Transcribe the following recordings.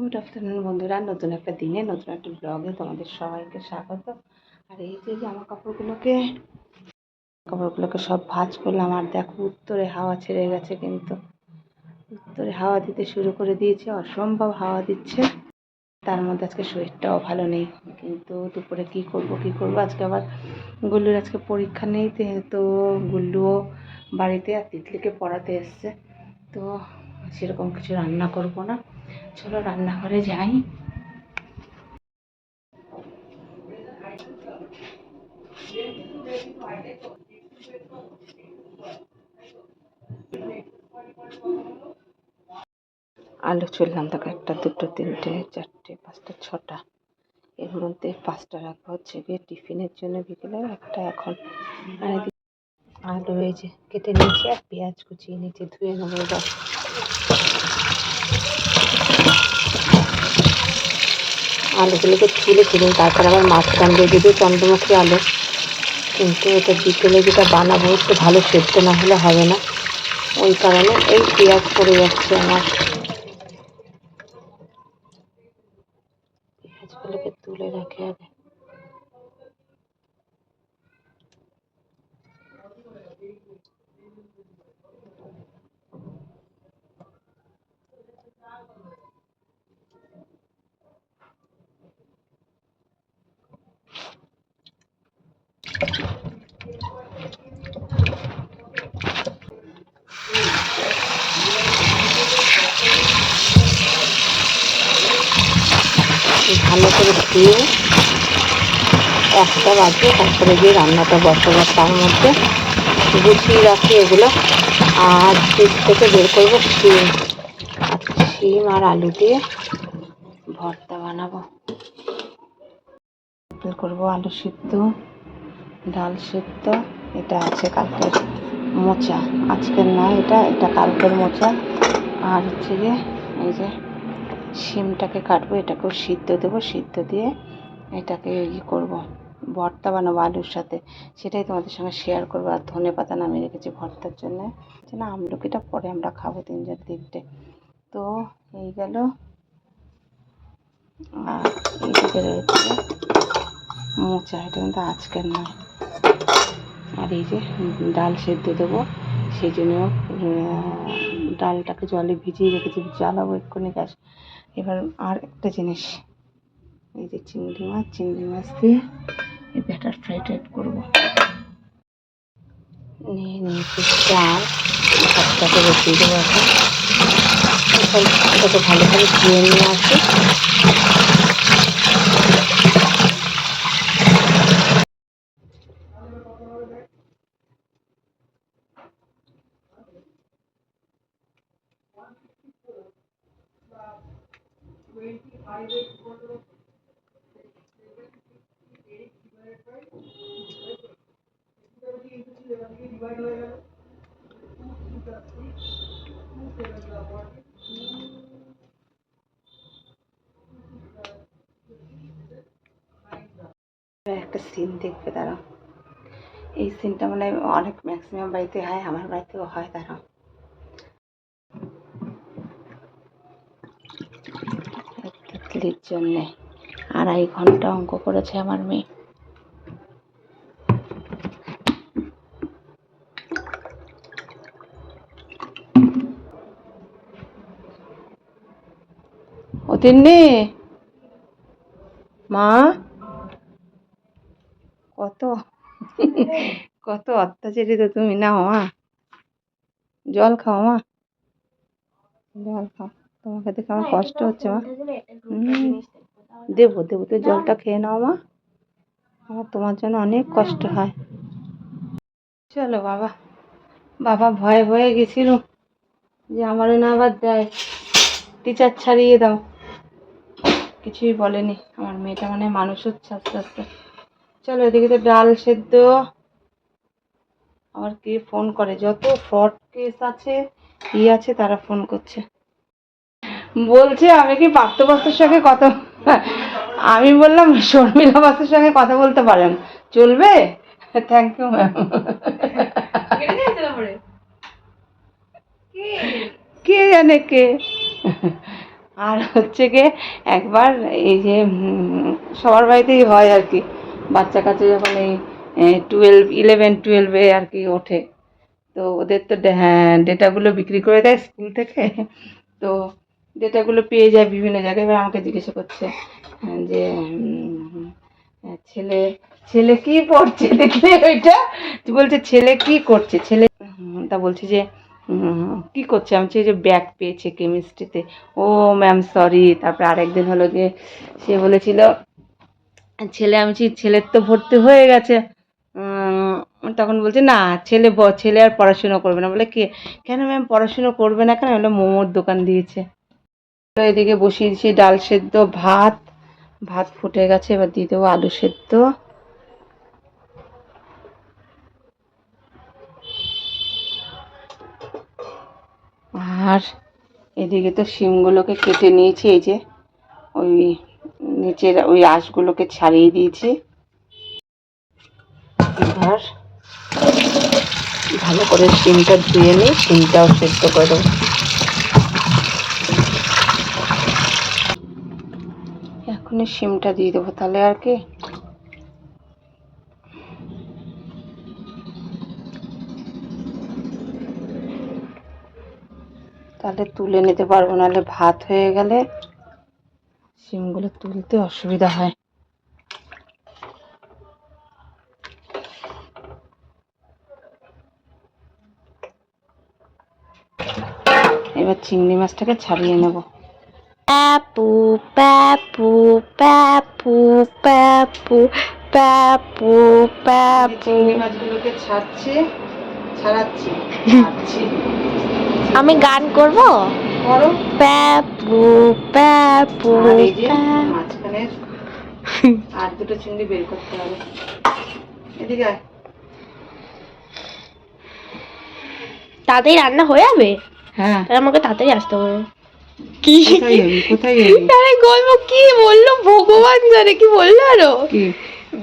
Good afternoon বন্ধুরা। নতুন একটা দিনে, নতুন একটা ব্লগে তোমাদের সবাইকে স্বাগত। আর এই যে জামা কাপড়গুলোকে কাপড়গুলোকে সব ভাঁজ করলাম, আর দেখো উত্তরে হাওয়া ছেড়ে গেছে কিন্তু। উত্তরে হাওয়া দিতে শুরু করে দিয়েছে, অসম্ভব হাওয়া দিচ্ছে। তার মধ্যে আজকে শরীরটাও ভালো নেই। কিন্তু দুপুরে কি করব কি করব? আজকে আবার গুল্লুর আজকে পরীক্ষা নেই তে- গুল্লুও বাড়িতে আর তিতলিকে পড়াতে এসছে। তো সেরকম কিছু রান্না করব না। চলো রান্নাঘরে যাই। আলু চললাম দেখো একটা, দুটো, তিনটে, চারটে, পাঁচটা, ছটা। এর মধ্যে পাঁচটা রাখা হচ্ছে গিয়ে টিফিনের জন্য বিকেলে, একটা এখন। আলু এই যে কেটে নিয়েছি আর পেঁয়াজ কুচিয়ে নিয়েছি, ধুয়ে নেব। আলুগুলোকে তুলে তুলে তারপর আবার মাঝখান দিয়ে দেবো, চন্দ্রমুখী আলু। কিন্তু এটা বিকেলে যেটা বানাবো, একটু ভালো সেদ্ধ না হলে হবে না। ওই কারণে এই পেঁয়াজ পড়ে যাচ্ছে আমার। পেঁয়াজগুলোকে তুলে রাখে আগে। ভালো করে ধুয়ে একটা বাজে, তারপরে গিয়ে রান্নাটা বসাবো তার মধ্যে গুছিয়ে রাখি এগুলো। আর ফ্রিজ থেকে বের করব শিম। আর শিম আর আলু দিয়ে ভর্তা বানাবো। করব আলু সিদ্ধ। ডাল সিদ্ধ, এটা আছে কালকের মোচা। আজকের নয় এটা এটা কালকের মোচা। আর হচ্ছে গিয়ে এই যে শিমটাকে কাটবো, এটাকেও সিদ্ধ দেবো, সিদ্ধ দিয়ে এটাকে ই করব। ভর্তা বানাবো আলুর সাথে। সেটাই তোমাদের সঙ্গে শেয়ার করব। আর ধনে পাতা নামিয়ে রেখেছি ভর্তার জন্য। না, আমলকিটা পরে আমরা খাব তিনজন তিনটে। তো, এই গেল। আর এইদিকে রয়েছে মোচা। এটা কিন্তু আজকের নয়। আর এই যে ডাল সেদ্ধ দেবো, সেই জন্য ডালটাকে জলে ভিজিয়ে রেখেছি, জ্বালাবো এক্ষুনি গ্যাস। এবার আর একটা জিনিস, এই যে চিংড়ি মাছ চিংড়ি মাছ দিয়ে এই ব্যাটার ফ্রাই টাইপ করব। নিয়ে নিয়েছি চাল বসিয়ে দেবো এখন। এখন ভালো ধুয়ে নিয়ে আসি। একটা সিন দেখবে দাঁড়াও। এই সিনটা মানে অনেক ম্যাক্সিমাম বাড়িতে হয়, আমার বাড়িতেও হয়, দাঁড়াও। তিতলির জন্যে। আড়াই ঘণ্টা অঙ্ক করেছে আমার মেয়ে। মা! কত? কত অত্যাচারিত তুমি না মা। জল খাও মা। জল খাও। তোমাকে দেখে আমার কষ্ট হচ্ছে মা। দেবো দেবো তো জলটা খেয়ে নাও মা। আমার তোমার জন্য অনেক কষ্ট হয়। চলো বাবা। বাবা ভয়ে ভয়ে গেছিল যে আমারে না আবার দেয়। টিচার ছাড়িয়ে দাও। কিছুই বলেনি। আমার মেয়েটা মানে মানুষ হচ্ছে আস্তে আস্তে। চলো এদিকে তো ডাল সেদ্ধ। আবার কে ফোন করে? যত ফ্রড কেস আছে ই আছে তারা ফোন করছে। বলছে আমি কি প্রাপ্ত বস্তুর সঙ্গে কথা আমি বললাম শর্মিলা বস্তুর সঙ্গে কথা বলতে পারেন। চলবে? থ্যাংক ইউ ম্যাম কে? জানে কে? আর হচ্ছে গিয়ে একবার এই যে সবার বাড়িতেই হয় আর কি। বাচ্চা কাচ্চা যখন এই টুয়েলভ ইলেভেন টুয়েলভে আর কি ওঠে। তো ওদের তো হ্যাঁ ডেটাগুলো বিক্রি করে দেয় স্কুল থেকে। তো ডেটাগুলো পেয়ে যায় বিভিন্ন জায়গায়। এবার আমাকে জিজ্ঞাসা করছে যে ছেলে ছেলে কি পড়ছে? দেখলে ওইটা। বলছে, ছেলে কি করছে? ছেলে তা বলছে যে কি করছে? আমি যে ব্যাগ পেয়েছে কেমিস্ট্রিতে। ও ম্যাম সরি তারপরে আরেকদিন হলো গিয়ে সে বলেছিল, ছেলে, আমি ছেলের তো ভর্তি হয়ে গেছে। তখন বলছে, না, ছেলে ছেলে আর পড়াশুনো করবে না। বলে, কে? কেন ম্যাম পড়াশুনো করবে না কেন? বলে মোমোর দোকান দিয়েছে। এদিকে বসিয়েছি ডাল সেদ্ধ, ভাত ভাত ফুটে গেছে, এবার দিয়ে দেবো আলু সেদ্ধ। আর এদিকে তো শিমগুলোকে কেটে নিয়েছি, এই যে ওই নিচের ওই আঁশগুলোকে ছাড়িয়ে দিয়েছি। এবার ভালো করে শিমটা ধুয়ে নিই শিমটাও সেদ্ধ করে দেবো। এখনই সিমটা দিয়ে দেবো তাহলে আর কি। তাহলে তুলে নিতে পারব, নাহলে ভাত হয়ে গেলে সিমগুলো তুলতে অসুবিধা হয়। এবার চিংড়ি মাছটাকে ছাড়িয়ে নেব। Papu, papu, papu, papu, papu. চিংড়ি মাছগুলোকে ছাড়ছি ছাড়াচ্ছি আমি গান করব? করো। প্যাপু প্যাপু আর এই যে প্যাপু। মাঝখানে আর দুটো চিংড়ি বের করতে হবে। এদিকে আয়। তাড়াতাড়ি রান্না হয়ে যাবে? হ্যাঁ। আমাকে তাড়াতাড়ি আসতে হবে। কি? আরে গল্প কি বলল? ভগবান জানে কি বলল আরও? কি?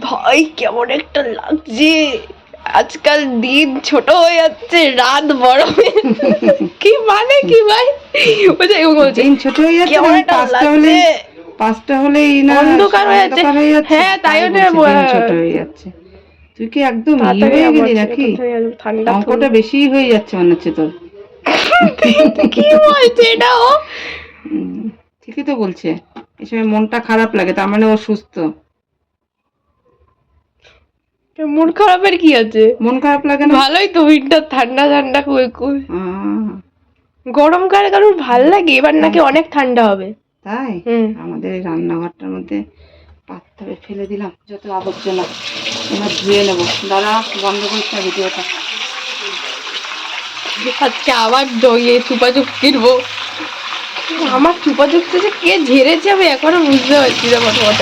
ভাই কেমন একটা লাগছে। আজকাল দিন ছোট হয়ে যাচ্ছে রাত বড় কি মানে কি ভাই? এরকম বলছে দিন ছোট হয়ে যাচ্ছে কেমন একটা পাঁচটা হলে লাগছে। পাঁচটা হলেই না অন্ধকার হয়ে যাচ্ছে। হয়ে তাই ব- ছোট হয়ে যাচ্ছে। তুই কি একদম ই তাড়াতাড়ি হয়ে গেলি নাকি? ঠান্ডা অঙ্কটা বেশি হয়ে যাচ্ছে মনে হচ্ছে তোর। কি বলছে এটা ও? ঠিকই তো বলছে। এই সময় মনটা খারাপ লাগে তার মানে ও সুস্থ। মন খারাপের কি আছে? মন খারাপ লাগে না? ভালোই তো উইন্টার ঠান্ডা ঠান্ডা কই কই আহ, গরমকালে কারোর ভালো লাগে? এবার নাকি অনেক ঠান্ডা হবে। তাই? আমাদের এই রান্নাঘরটার মধ্যে পাত্রে ফেলে দিলাম যত আবর্জনা। এবার ধুয়ে নেব। দাঁড়া বন্ধ করতে ভিডিওটা। আজকে আবার দইয়ে চুপাচুপ কিনবো আমার চুপাচুপতে যে কে ঝেড়েছে আমি এখনও বুঝতে পারছি না কত কত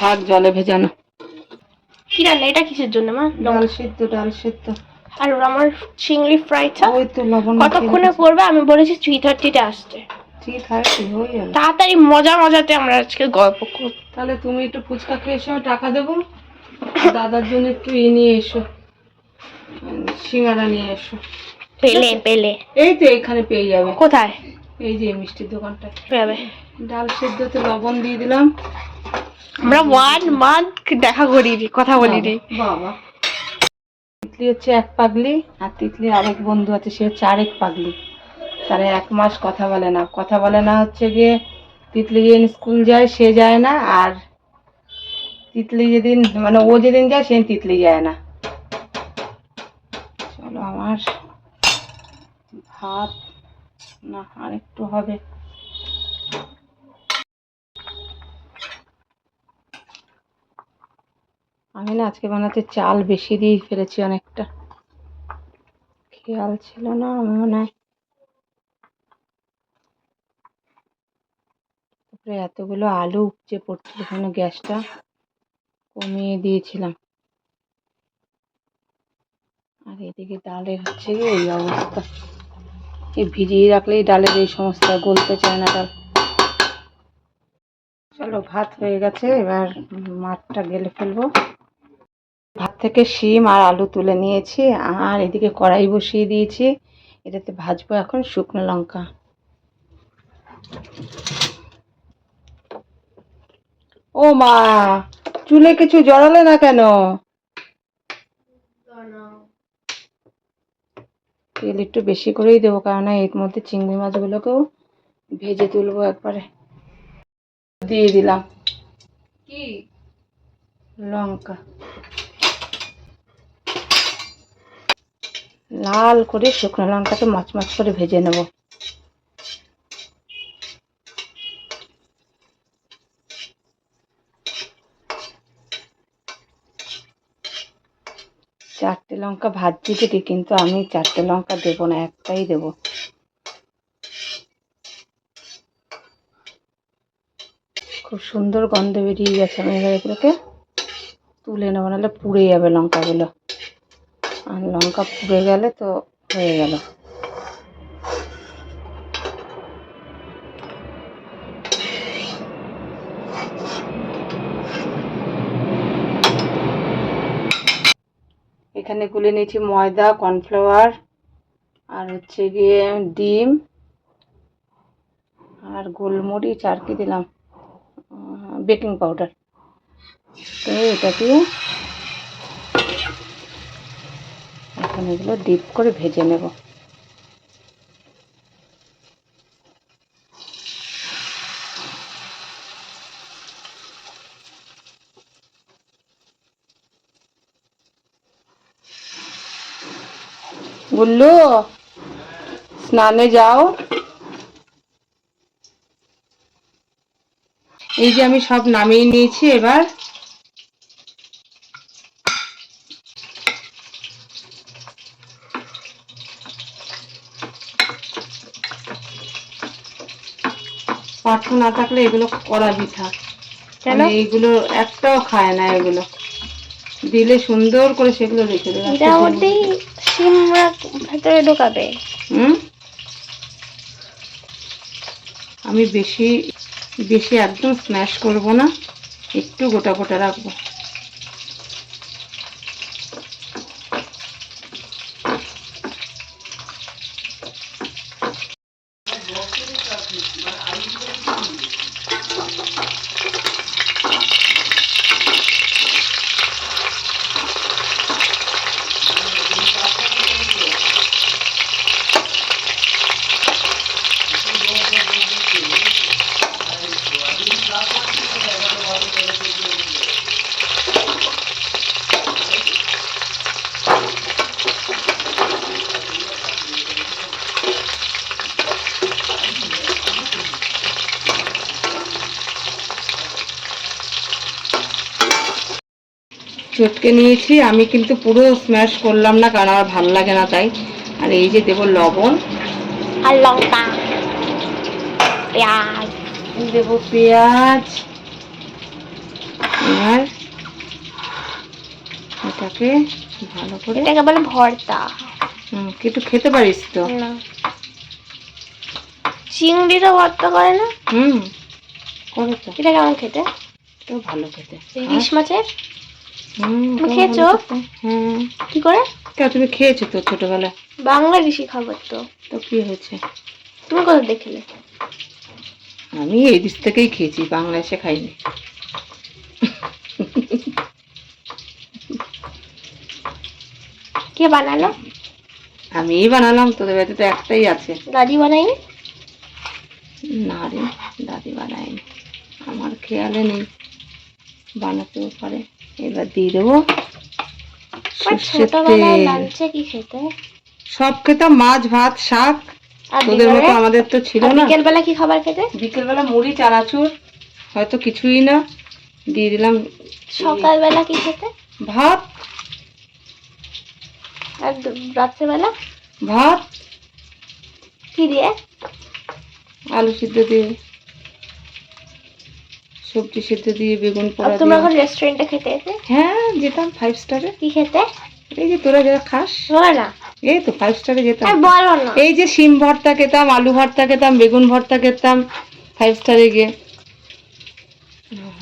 বার। জলে ভেজানো কি রান্না? এটা কিসের জন্য মা? ডাল সেদ্ধ ডাল সেদ্ধ। আর আমার চিংড়ি ফ্রাইটা? ওই তো লবণ কতক্ষণে করবে? আমি বলেছি থ্রি থার্টিতে আসতে। যাবে। তাড়াতাড়ি মজা মজাতে আমরা আজকে গল্প করব। তাহলে তুমি একটু ফুচকা খেয়ে এসো টাকা দেবো। দাদার জন্য একটু এ নিয়ে এসো। সিঙ্গারা নিয়ে এসো। পেলে পেলে। এই তো এখানে পেয়ে যাবে। কোথায়? এই যে মিষ্টির দোকানটা। পেবে ডাল সেদ্ধতে লবণ দিয়ে দিলাম। আমরা ওয়ান মান্থ দেখা করিনি কথা বলিনি। বাবা তিতলি হচ্ছে এক পাগলি আর তিতলির আরেক বন্ধু আছে সে হচ্ছে আরেক পাগলি। তারা এক মাস কথা বলে না। কথা বলে না হচ্ছে গিয়ে তিতলি যেদিন স্কুল যায় সে যায় না আর তিতলি যেদিন মানে ও যেদিন যায় সেদিন তিতলি যায় না। চলো আমার ভাত। না, আর একটু হবে। আমি না আজকে বানাতে চাল বেশি দিয়ে ফেলেছি অনেকটা। খেয়াল ছিল না আমি মনে হয় তারপরে এতগুলো আলু উপচে পড়ছিল গ্যাসটা কমিয়ে দিয়েছিলাম। আর এদিকে ডালের হচ্ছে এই অবস্থা। এই ভিজিয়ে রাখলেই ডালের এই সমস্যা, গলতে চায় না ডাল। চলো, ভাত হয়ে গেছে, এবার মাঠটা গেলে ফেলব। ভাত থেকে শিম আর আলু তুলে নিয়েছি, আর এদিকে কড়াই বসিয়ে দিয়েছি। এটাতে ভাজবো এখন শুকনো লঙ্কা। ও মা, চুলে কিছু জড়ালে না কেন? তেল একটু বেশি করেই দেবো কারণ এর মধ্যে চিংড়ি মাছগুলোকেও ভেজে তুলবো একবারে। দিয়ে দিলাম। কি? লঙ্কা। লাল করে শুকনো লঙ্কাটা মাছ মাছ করে ভেজে নেব চারটে লঙ্কা ভাজছি ঠিকই, কিন্তু আমি চারটে লঙ্কা দেবো না, একটাই দেবো। খুব সুন্দর গন্ধ বেরিয়ে গেছে আমি এবার এগুলোকে তুলে নেব, নাহলে পুড়ে যাবে লঙ্কাগুলো। আর লঙ্কা পুড়ে গেলে তো হয়ে গেল। এখানে গুলে নিয়েছি ময়দা, কর্নফ্লাওয়ার, আর হচ্ছে গিয়ে ডিম আর গোলমরিচ, আর কি দিলাম? Baking powder. তো এটা দিয়ে এখন এগুলো ডিপ করে ভেজে নেব। গুল্লু স্নানে যাও। এই যে আমি সব নামিয়ে নিয়েছি এবার। পাঠা না থাকলে এগুলো করা পিঠা। কেন? মানে এইগুলো একটাও খায় না এগুলো। দিলে সুন্দর করে সেগুলো রেখে দেবে। সিমরা ভেতরে ঢোকাবে। হুম? আমি বেশি বেশি একদম স্ম্যাশ করব না, একটু গোটা গোটা রাখব। চটকে নিয়েছি আমি কিন্তু পুরো স্ম্যাশ করলাম না কারণ আমার ভালো লাগে না তাই। আর এই যে দেবো লবণ। আর লঙ্কা। পেঁয়াজ। দেবো পেঁয়াজ। এবার এটাকে ভালো করে এটাকে বলে ভর্তা। হুম, কি একটু খেতে পারিস তো? না। চিংড়িরও ভর্তা করে না? হুম করে তো। এটা কেমন খেতে? তো ভালো খেতে। ইলিশ মাছের? তো খেয়েছো? কি করে? তুমি খেয়েছো তো ছোটবেলায় বাংলাদেশি খাবার তো। তো কি হয়েছে? তুমি কোথা দেখলে? আমি এই দিক থেকেই খেয়েছি বাংলাদেশে খাইনি। কে বানালো? আমিই বানালাম তোদের বাড়িতে তো একটাই আছে। দাদি বানাইনি না রে দাদি বানায়নি। আমার খেয়ালে নেই বানাতেও পারে। এবার দিয়ে দেবো কি খেতে? সব খেতাম মাছ ভাত শাক। তোদের মতো আমাদের তো ছিল না। বিকেলবেলা কি খাবার খেতে? বিকেলবেলা মুড়ি চানাচুর। হয়তো কিছুই না। দিয়ে দিলাম সকালবেলা কি খেতে? ভাত। আর রাত্রেবেলা? ভাত। কি দিয়ে? আলু সিদ্ধ দিয়ে। সবজি সিদ্ধ দিয়ে বেগুন পোড়া তোমরা এখন রেস্টুরেন্টে খেতে যেতে হ্যাঁ যেতাম ফাইভ স্টারে কি খেতে? এই যে তোরা যারা খাস। না। এই তো ফাইভ স্টারে যেতাম। বলো না। এই যে শিম ভর্তা খেতাম আলু ভর্তা খেতাম বেগুন ভর্তা খেতাম ফাইভ স্টারে গিয়ে।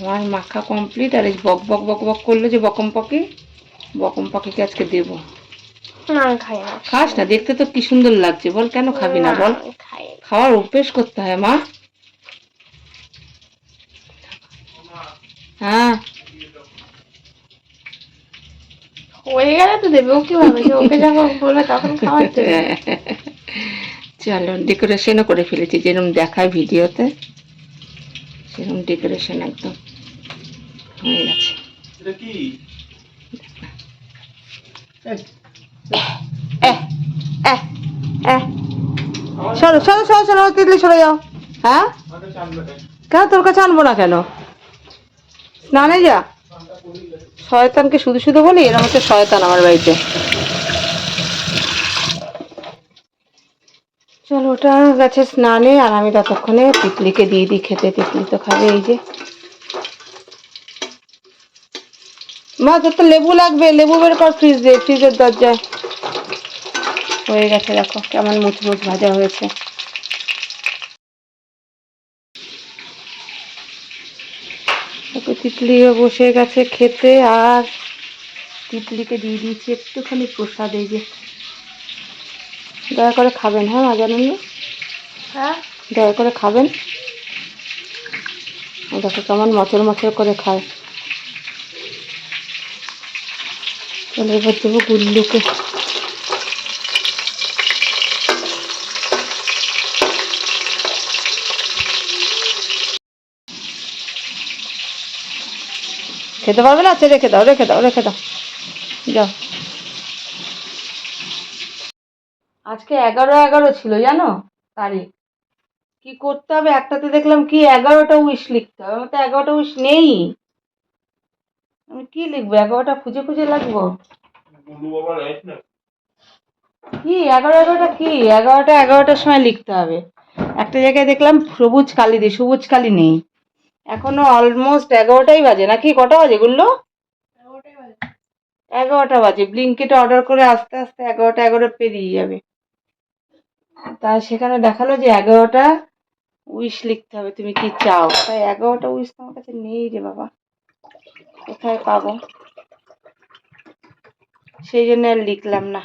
আমার মাখা কমপ্লিট আর এই বক বক বক বক করল যে বকম পকে। বকম পকেকে আজকে দেবো। খাস না দেখতে তো কি সুন্দর লাগছে। বল কেন খাবি না? বল। খাওয়ার অভ্যেস করতে হয় মা। হ্যাঁ। হয়ে গেলে তো দেবে ও কি ভাবে যে ওকে যখন বলবে তখন খাওয়ার দেবে চলো ডেকোরেশনও করে ফেলেছি যেরকম দেখায় ভিডিওতে সেরকম ডেকোরেশন একদম হয়ে গেছে। এহ, এহ, এহ। সরো সরো সরো সরো তিতলি সরে যাও। হ্যাঁ? কেন তোর কাছে আনব না কেন? স্নানে যা। শয়তানকে শুধু শুধু বলি এরকম হচ্ছে শয়তান আমার বাড়িতে। চলো, ওটা গেছে স্নানে, আর আমি ততক্ষণে তিতলিকে দিয়ে দিই খেতে তিতলি তো খাবে, এই যে। মা, তোর তো লেবু লাগবে, লেবু বের কর ফ্রিজ দিয়ে ফ্রিজের দরজায়। হয়ে গেছে, দেখো, কেমন মুচমুচ ভাজা হয়েছে তারপর তিতলিও বসে গেছে খেতে আর তিতলিকে দিয়ে দিয়েছি একটুখানি প্রসাদ এই যে। দয়া করে খাবেন হ্যাঁ মা জানেন না হ্যাঁ। দয়া করে খাবেন। দেখো কেমন মচর মচর করে খায়। চলো এবার দেবো গুল্লুকে। খেতে পারবে না? আচ্ছা রেখে দাও রেখে দাও রেখে দাও। যাও। আজকে এগারো এগারো ছিল জানো? তারিখ। কি করতে হবে? একটাতে দেখলাম কি এগারোটা উইশ লিখতে হবে। আমার তো এগারোটা উইশ নেই। আমি কি লিখব? এগারোটা খুঁজে খুঁজে লাগবো? কি? এগারো এগারোটা কি? এগারোটা এগারোটার সময় লিখতে হবে। একটা জায়গায় দেখলাম সবুজ কালি দিয়ে সবুজ কালি নেই। এখনও অলমোস্ট এগারোটাই বাজে, নাকি কটা বাজে গুলো এগারোটা বাজে ব্লিঙ্কেটে অর্ডার করে আস্তে আস্তে এগারোটা এগারো পেরিয়ে যাবে। তা সেখানে দেখাল যে এগারোটা উইশ লিখতে হবে, তুমি কি চাও? তাই এগারোটা উইশ তোমার কাছে নেই রে বাবা। কোথায় পাবো? সেই জন্য আর লিখলাম না।